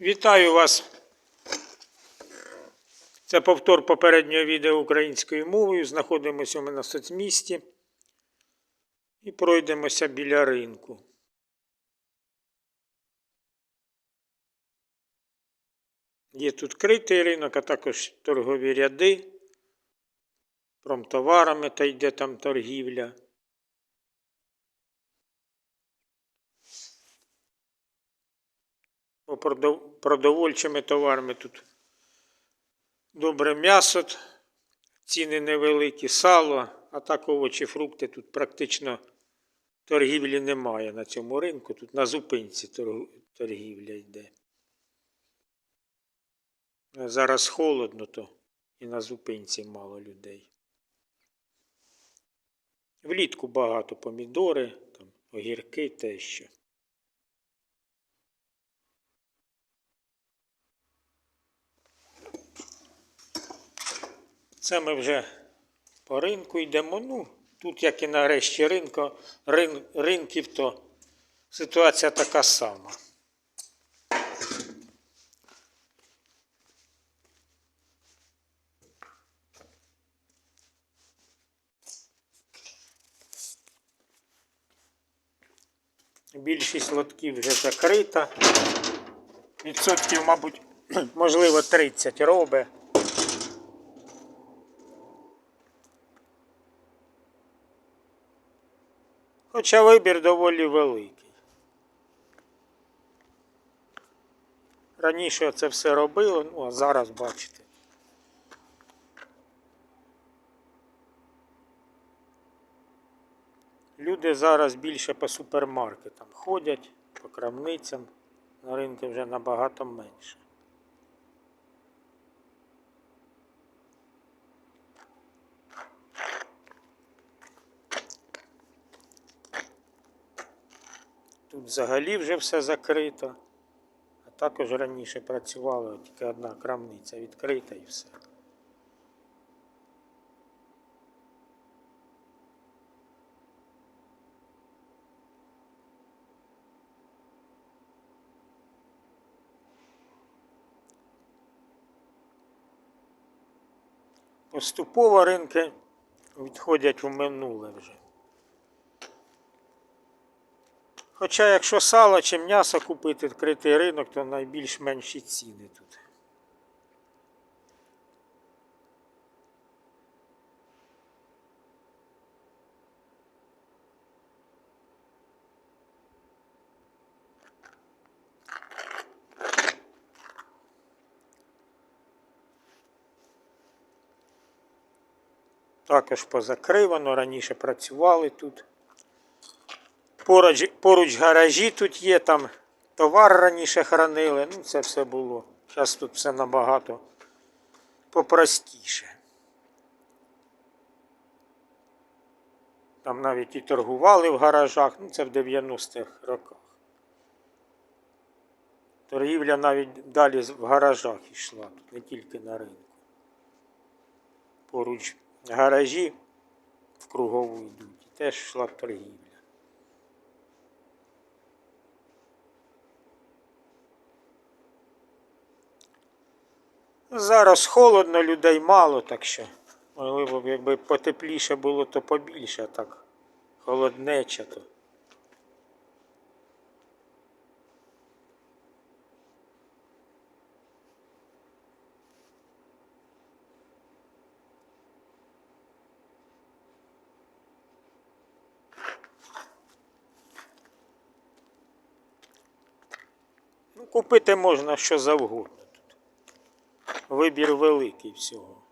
Вітаю вас. Це повтор попереднього відео українською мовою. Знаходимося ми на соцмісті і пройдемося біля ринку. Є тут критий ринок, а також торгові ряди, промтоварами та йде там торгівля. Продовольчими товарами тут добре м'ясо, ціни невеликі, сало, а так овочі, фрукти тут практично торгівлі немає на цьому ринку. Тут на зупинці торгівля йде. Зараз холодно, то і на зупинці мало людей. Влітку багато помідори, там, огірки те що. Це ми вже по ринку йдемо. Ну, тут, як і на решті ринку, рин, ринків, то ситуація така сама. Більшість лотків вже закрита. Відсотків, мабуть, можливо, 30 робить. Хоча вибір доволі великий. Раніше це все робили, ну а зараз бачите. Люди зараз більше по супермаркетам ходять, по крамницям, на ринку вже набагато менше. Тут взагалі вже все закрито. А також раніше працювала тільки одна крамниця відкрита і все. Поступово ринки відходять в минуле вже. Хоча якщо сало чи м'ясо купити відкритий ринок, то найбільш менші ціни тут. Також позакривано, раніше працювали тут. Поруч, поруч гаражі тут є, там товар раніше хранили, ну це все було. Зараз тут все набагато попростіше. Там навіть і торгували в гаражах, ну це в 90-х роках. Торгівля навіть далі в гаражах йшла, тут не тільки на ринку. Поруч гаражі в кругову йдуть, теж йшла торгівля. Зараз холодно, людей мало, так що, можливо, якби потепліше було, то побільше, так холоднеча то. Ну, купити можна що завгодно. Вибір великий всього.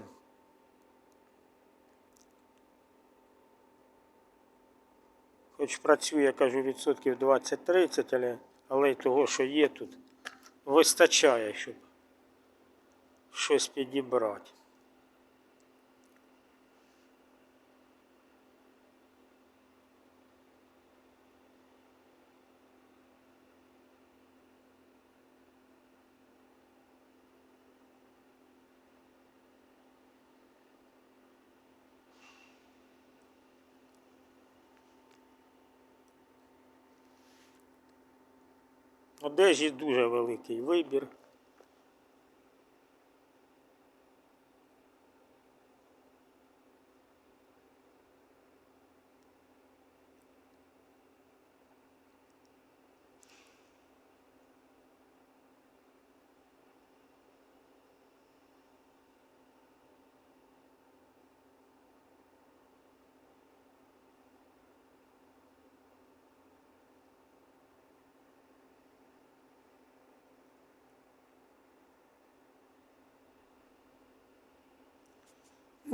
Хоч працює, я кажу, відсотків 20-30, але, але й того, що є тут, вистачає, щоб щось підібрати. Одежі дуже великий вибір.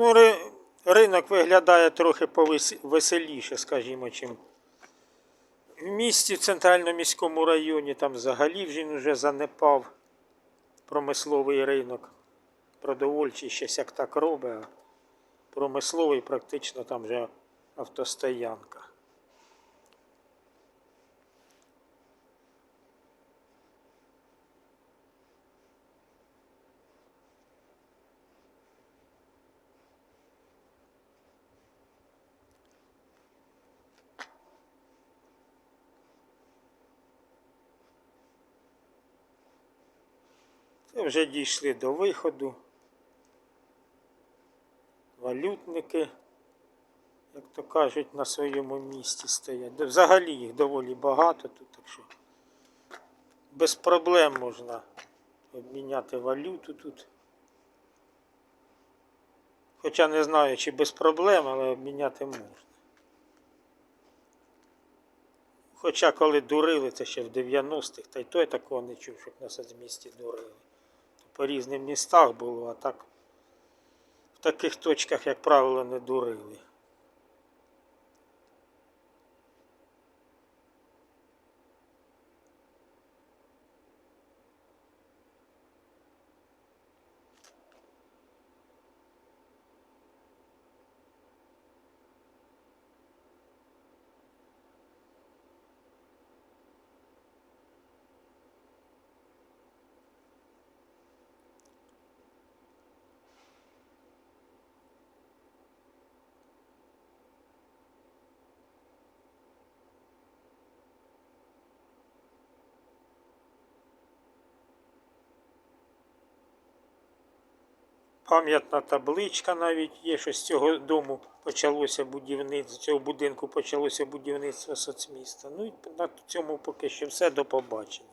Ну, ри- ринок виглядає трохи повеселіше, скажімо, чим в місті, в центральному міському районі, там взагалі він вже занепав промисловий ринок. Продовольчий щось як так робить, а промисловий практично там вже автостоянка. Це вже дійшли до виходу. Валютники, як то кажуть, на своєму місці стоять. Взагалі їх доволі багато тут, так що без проблем можна обміняти валюту тут. Хоча не знаю, чи без проблем, але обміняти можна. Хоча коли дурили, це ще в 90-х, та й той такого не чув, щоб нас з місті дурили. По різним містах було, а так в таких точках, як правило, не дурили. Пам'ятна табличка навіть є, що з цього дому почалося будівництво, цього будинку почалося будівництво соцміста. Ну і на цьому поки що все. До побачення.